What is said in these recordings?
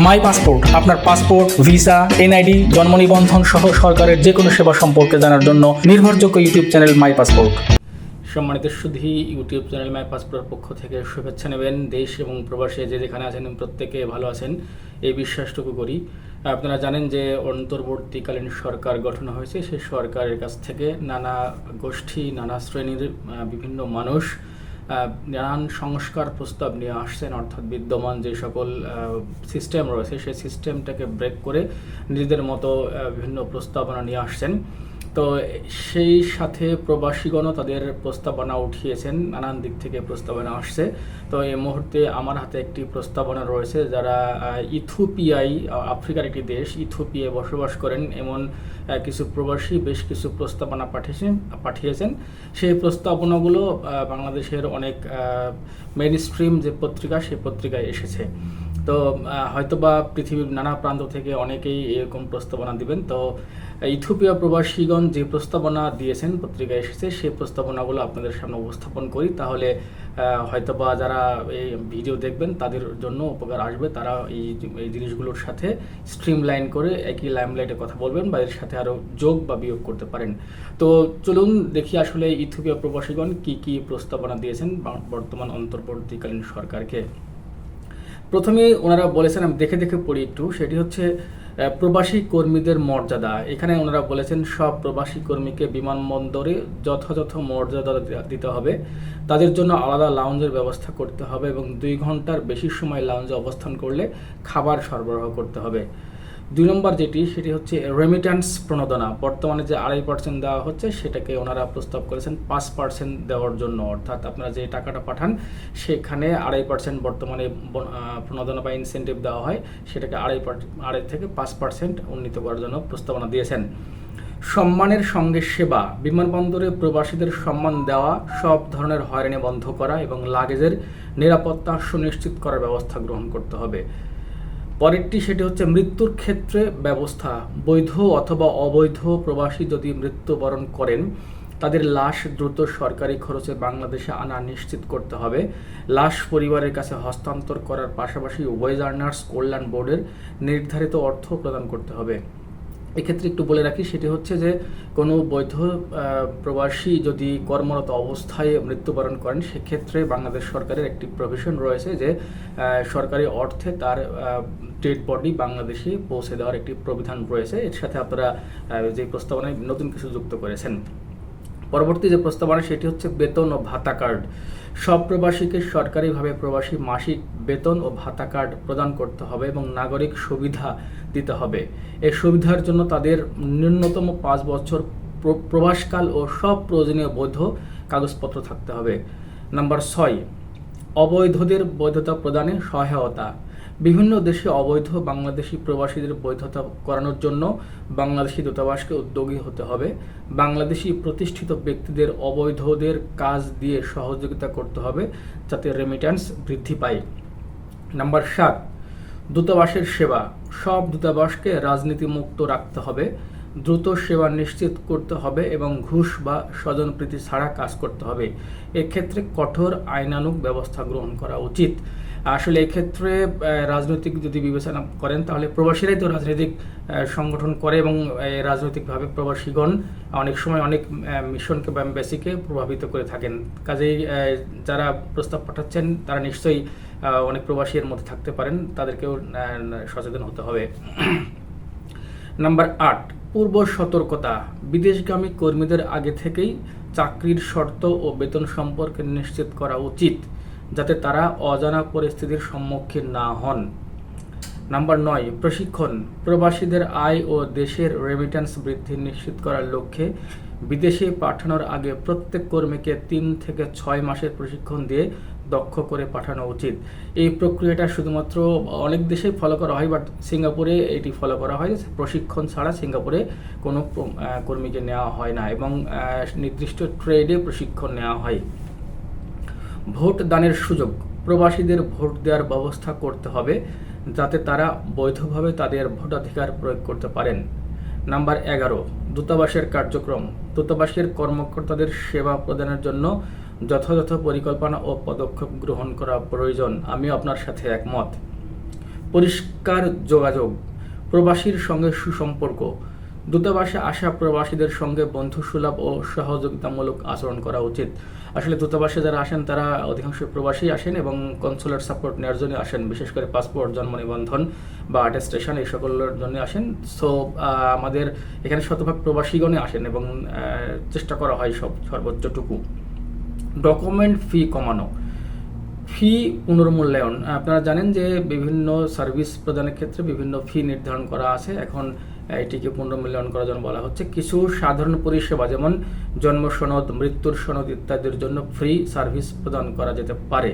মাই passport, আপনার passport, visa, NID, জন্ম নিবন্ধন সহ সরকারের যে কোনো সেবা সম্পর্কে জানার জন্য নির্ভরযোগ্য ইউটিউব চ্যানেল মাই পাসপোর্ট। সম্মানিত সুধী, ইউটিউব চ্যানেল মাই পাসপোর্টের পক্ষ থেকে শুভেচ্ছা নেবেন দেশ এবং প্রবাসে যে যেখানে আছেন, প্রত্যেকে ভালো আছেন, এই বিশ্বাসটুকু করি। আপনারা জানেন যে অন্তর্বর্তীকালীন সরকার গঠন হয়েছে, সেই সরকারের কাছ থেকে নানা গোষ্ঠী, নানা শ্রেণির বিভিন্ন মানুষ নানান সংস্কার প্রস্তাব নিয়ে আসছেন, অর্থাৎ বিদ্যমান যে সকল সিস্টেম রয়েছে, সেই সিস্টেমটাকে ব্রেক করে নিজেদের মতো বিভিন্ন প্রস্তাবনা নিয়ে আসছেন। তো সেই সাথে প্রবাসীগণও তাদের প্রস্তাবনা উঠিয়েছেন, নানান দিক থেকে প্রস্তাবনা আসছে। তো এই মুহূর্তে আমার হাতে একটি প্রস্তাবনা রয়েছে যারা ইথোপিয়াই আফ্রিকার একটি দেশ, ইথোপিয়ায় বসবাস করেন এমন কিছু প্রবাসী বেশ কিছু প্রস্তাবনা পাঠিয়েছেন পাঠিয়েছেন। সেই প্রস্তাবনাগুলো বাংলাদেশের অনেক মেন স্ট্রিম যে পত্রিকা, সেই পত্রিকায় এসেছে। তো হয়তোবা পৃথিবীর নানা প্রান্ত থেকে অনেকেই এরকম প্রস্তাবনা দিবেন। তো ইথিওপিয়া প্রবাসীগণ যে প্রস্তাবনা দিয়েছেন, পত্রিকায় এসেছে সেই প্রস্তাবনাগুলো আপনাদের সামনে উপস্থাপন করি। তাহলে হয়তোবা যারা এই ভিডিও দেখবেন, তাদের জন্য উপকার আসবে। তারা এই এই জিনিসগুলোর সাথে স্ট্রিম লাইন করে একই লাইমলাইটে কথা বলবেন বা এর সাথে আরও যোগ বা বিয়োগ করতে পারেন। তো চলুন দেখি আসলে ইথিওপিয়া প্রবাসীগণ কি কি প্রস্তাবনা দিয়েছেন বর্তমান অন্তর্বর্তীকালীন সরকারকে। প্রথমে ওনারা বলেছেন, আমি দেখে দেখে পড়ি একটু। সেটি হচ্ছে প্রবাসী কর্মীদের মর্যাদা। এখানে ওনারা বলেছেন, সব প্রবাসী কর্মীকে বিমানবন্দরে যথাযথ মর্যাদা দিতে হবে। তাদের জন্য আলাদা লাউঞ্জের ব্যবস্থা করতে হবে এবং দুই ঘণ্টার বেশি সময় লাউঞ্জে অবস্থান করলে খাবার সরবরাহ করতে হবে। দুই নম্বর যেটি, সেটি হচ্ছে রেমিট্যান্স প্রণোদনা। বর্তমানে যে আড়াই পার্সেন্ট দেওয়া হচ্ছে, সেটাকে ওনারা প্রস্তাব করেছেন পাঁচ পার্সেন্ট দেওয়ার জন্য। অর্থাৎ আপনারা যে টাকাটা পাঠান, সেখানে আড়াই পার্সেন্ট বর্তমানে প্রণোদনা বা ইনসেন্টিভ দেওয়া হয়, সেটাকে আড়াই আড়াই থেকে পাঁচ পার্সেন্ট উন্নীত করার জন্য প্রস্তাবনা দিয়েছেন। সম্মানের সঙ্গে সেবা, বিমানবন্দরে প্রবাসীদের সম্মান দেওয়া, সব ধরনের হয়রানি বন্ধ করা এবং লাগেজের নিরাপত্তা সুনিশ্চিত করার ব্যবস্থা গ্রহণ করতে হবে। পরেরটি সেটি হচ্ছে মৃত্যুর ক্ষেত্রে ব্যবস্থা। বৈধ অথবা অবৈধ প্রবাসী যদি মৃত্যুবরণ করেন, তাদের লাশ দ্রুত সরকারি খরচে বাংলাদেশে আনা নিশ্চিত করতে হবে। লাশ পরিবারের কাছে হস্তান্তর করার পাশাপাশি ওয়েজার্নার্স কল্যাণ বোর্ডের নির্ধারিত অর্থ প্রদান করতে হবে। এক্ষেত্রে একটু বলে রাখি, সেটি হচ্ছে যে কোনো বৈধ প্রবাসী যদি কর্মরত অবস্থায় মৃত্যুবরণ করেন, সেক্ষেত্রে বাংলাদেশ সরকারের একটি প্রভিশন রয়েছে যে সরকারি অর্থে তার ডেড বডি বাংলাদেশে পৌঁছে দেওয়ার একটি প্রবিধান রয়েছে। এর সাথে আপনারা যে প্রস্তাবনায় নতুন কিছু যুক্ত করেছেন। পরবর্তী যে প্রস্তাবনা, সেটি হচ্ছে বেতন ও ভাতা কার্ড সব প্রবাসীকে সরকারিভাবে প্রবাসী মাসিক বেতন ও ভাতা কার্ড প্রদান করতে হবে এবং নাগরিক সুবিধা দিতে হবে। এই সুবিধার জন্য তাদের ন্যূনতম পাঁচ বছর প্র- প্রবাসকাল ও সব প্রয়োজনীয় বৈধ কাগজপত্র থাকতে হবে। নাম্বার ছয়, অবৈধদের বৈধতা প্রদানে সহায়তা। বিভিন্ন দেশে অবৈধ বাংলাদেশি প্রবাসীদের বৈধতা করানোর জন্য বাংলাদেশি দূতাবাসকে উদ্যোগী হতে হবে। বাংলাদেশি প্রতিষ্ঠিত ব্যক্তিদের অবৈধদের কাজ দিয়ে সহযোগিতা করতে হবে যাতে রেমিট্যান্স বৃদ্ধি পায়। নাম্বার সাত, দূতাবাসের সেবা। সব দূতাবাসকে রাজনীতিমুক্ত রাখতে হবে। দ্রুত সেবা নিশ্চিত করতে হবে এবং ঘুষ বা স্বজনপ্রীতি ছাড়া কাজ করতে হবে। এক্ষেত্রে কঠোর আইনানুগ ব্যবস্থা গ্রহণ করা উচিত। আসলে এক্ষেত্রে রাজনৈতিক যদি বিবেচনা করেন, তাহলে প্রবাসীরাই তো রাজনৈতিক সংগঠন করে এবং রাজনৈতিকভাবে প্রবাসীগণ অনেক সময় অনেক মিশনকে বা এম্বাসিকে প্রভাবিত করে থাকেন। কাজেই যারা প্রস্তাব পাঠাচ্ছেন, তারা নিশ্চয়ই অনেক প্রবাসী এর মধ্যে থাকতে পারেন। তাদেরকেও সচেতন হতে হবে। নাম্বার আট, পূর্ব সতর্কতা। বিদেশগামী কর্মীদের আগে থেকেই চাকরির শর্ত ও বেতন সম্পর্কে নিশ্চিত করা উচিত। যাতে তারা অজানা পরিস্থিতির সম্মুখীন না হন। নাম্বার নয়, প্রশিক্ষণ। প্রবাসীদের আয় ও দেশের রেমিট্যান্স বৃদ্ধি নিশ্চিত করার লক্ষ্যে বিদেশে পাঠানোর আগে প্রত্যেক কর্মীকে তিন থেকে ছয় মাসের প্রশিক্ষণ দিয়ে দক্ষ করে পাঠানো উচিত। এই প্রক্রিয়াটা শুধুমাত্র অনেক দেশে ফলো করা হয় বাট সিঙ্গাপুরে এটি ফলো করা হয়। প্রশিক্ষণ ছাড়া সিঙ্গাপুরে কোনো কর্মীকে নেওয়া হয় না এবং নির্দিষ্ট ট্রেডে প্রশিক্ষণ নেওয়া হয়। ভোট দানের সুযোগ। প্রবাসীদের ভোট দেওয়ার ব্যবস্থা করতে হবে যাতে তারা বৈধভাবে তাদের ভোটাধিকার প্রয়োগ করতে পারেন। নাম্বার এগারো, দূতাবাসের কার্যক্রম। দূতাবাসের কর্মকর্তাদের সেবা প্রদানের জন্য যথাযথ পরিকল্পনা ও পদক্ষেপ গ্রহণ করা প্রয়োজন। আমি আপনার সাথে একমত। পরিষ্কার যোগাযোগ। প্রবাসীর সঙ্গে সুসম্পর্ক। দূতাবাসে আসা প্রবাসীদের সঙ্গে বন্ধুসুলভ ও সহযোগিতামূলক আচরণ করা উচিত। আসলে দূতাবাসে যারা আসেন, তারা অধিকাংশ প্রবাসী আসেন এবং কনসুলার সাপোর্ট নেওয়ার জন্য আসেন, বিশেষ করে পাসপোর্ট, জন্ম নিবন্ধন বা অ্যাটেস্টেশন এই সকলের জন্য আসেন সো আমাদের এখানে শতভাগ প্রবাসীগণে আসেন এবং চেষ্টা করা হয় সব, সর্বোচ্চটুকু। ডকুমেন্ট ফি কমানো। ফি পুনর্মূল্যায়ন। আপনারা জানেন যে বিভিন্ন সার্ভিস প্রদানের ক্ষেত্রে বিভিন্ন ফি নির্ধারণ করা আছে। এখন এটিকে পুনর্মূল্যায়ন করার জন্য বলা হচ্ছে। কিছু সাধারণ পরিষেবা, যেমন জন্ম সনদ, মৃত্যুর সনদ ইত্যাদির জন্য ফ্রি সার্ভিস প্রদান করা যেতে পারে।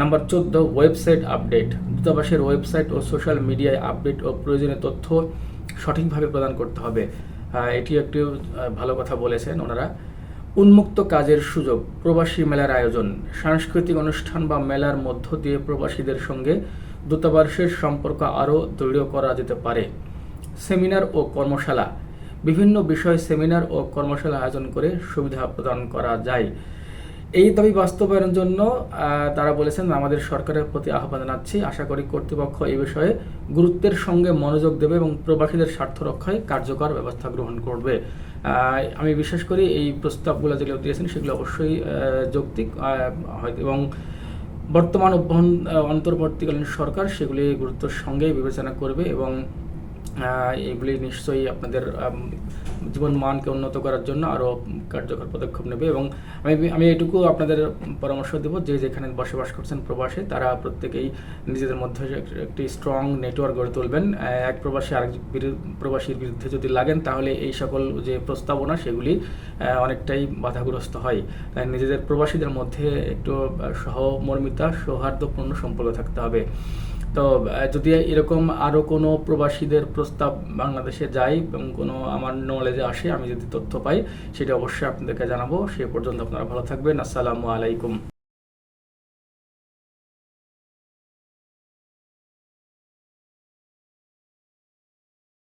নাম্বার চোদ্দ ওয়েবসাইট আপডেট দূতাবাসের ওয়েবসাইট ও সোশ্যাল মিডিয়ায় আপডেট ও প্রয়োজনীয় তথ্য সঠিকভাবে প্রদান করতে হবে। এটি একটি ভালো কথা বলেছেন ওনারা। উন্মুক্ত কাজের সুযোগ, প্রবাসী মেলার আয়োজন। সাংস্কৃতিক অনুষ্ঠান বা মেলার মধ্য দিয়ে প্রবাসীদের সঙ্গে দূতাবাসের সম্পর্ক আরও দৃঢ় করা যেতে পারে। সেমিনার ও কর্মশালা। বিভিন্ন বিষয়ে সেমিনার ও কর্মশালা আয়োজন করে সুবিধা প্রদান করা যায়। এই দাবি বাস্তবায়নের জন্য তারা বলেছেন, আমাদের সরকারের প্রতি আহ্বান জানাচ্ছি। আশা করি কর্তৃপক্ষ এই বিষয়ে গুরুত্বের সঙ্গে মনোযোগ দেবে এবং প্রবাসীদের স্বার্থ রক্ষায় কার্যকর ব্যবস্থা গ্রহণ করবে। আমি বিশ্বাস করি এই প্রস্তাবগুলো যেগুলো দিয়েছেন, সেগুলো অবশ্যই যৌক্তিক এবং বর্তমান অভ্যন- অন্তর্বর্তীকালীন সরকার সেগুলি গুরুত্বের সঙ্গেই বিবেচনা করবে এবং এগুলি নিশ্চয়ই আপনাদের জীবন মানকে উন্নত করার জন্য আরও কার্যকর পদক্ষেপ নেবে এবং আমি আমি এটুকু আপনাদের পরামর্শ দেবো যে যেখানে বসবাস করছেন প্রবাসে, তারা প্রত্যেকেই নিজেদের মধ্যে একটি স্ট্রং নেটওয়ার্ক গড়ে তুলবেন। এক প্রবাসী আরেক প্রবাসীর বিরুদ্ধে যদি লাগেন, তাহলে এই সকল যে প্রস্তাবনা, সেগুলি অনেকটাই বাধাগ্রস্ত হয়। তাই নিজেদের প্রবাসীদের মধ্যে একটু সহমর্মিতা, সৌহার্দ্যপূর্ণ সম্পর্ক থাকতে হবে। তো যদি এরকম আরও কোনো প্রবাসীদের প্রস্তাব বাংলাদেশে যায় এবং কোনো আমার নলেজে আসে, আমি যদি তথ্য পাই, সেটা অবশ্যই আপনাদেরকে জানাব। সে পর্যন্ত আপনারা ভালো থাকবেন। আসসালামু আলাইকুম।